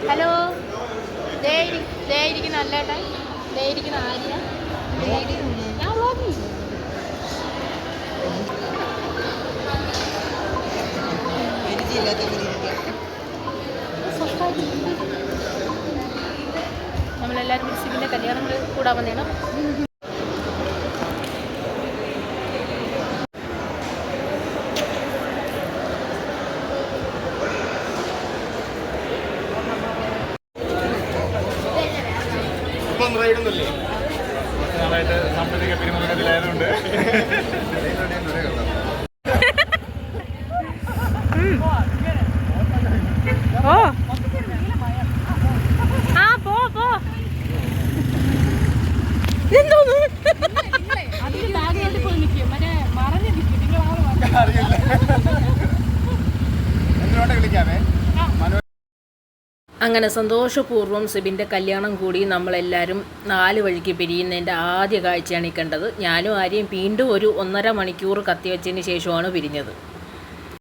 Hello ദേ ഇരി- ദേ ഇരിക്കുന്ന അല്ലേട്ടാ. ദേ ഇരിക്കുന്ന ആര്യ. നമ്മളെല്ലാവരും സിബിന്റെ കല്യാണം കൂടാൻ വന്നേണം? റൈഡൊന്നുമില്ലേ നാളായിട്ട് സാമ്പത്തിക പിരിമുറുക്കത്തിലായതുകൊണ്ട്. ഓ. ആ പോ പോ. എന്തോന്നു അറിയില്ല. എന്തിനോട്ടെ വിളിക്കാമേ അങ്ങനെ സന്തോഷപൂർവം സിബിന്റെ കല്യാണം കൂടി നമ്മളെല്ലാവരും നാല് വഴിക്ക് പിരിയുന്നതിന്റെ ആദ്യ കാഴ്ചയാണ് ഈ കണ്ടത്. ഞാനും ആരെയും വീണ്ടും ഒരു ഒന്നര മണിക്കൂർ കത്തിവെച്ചതിന് ശേഷമാണ് പിരിഞ്ഞത്.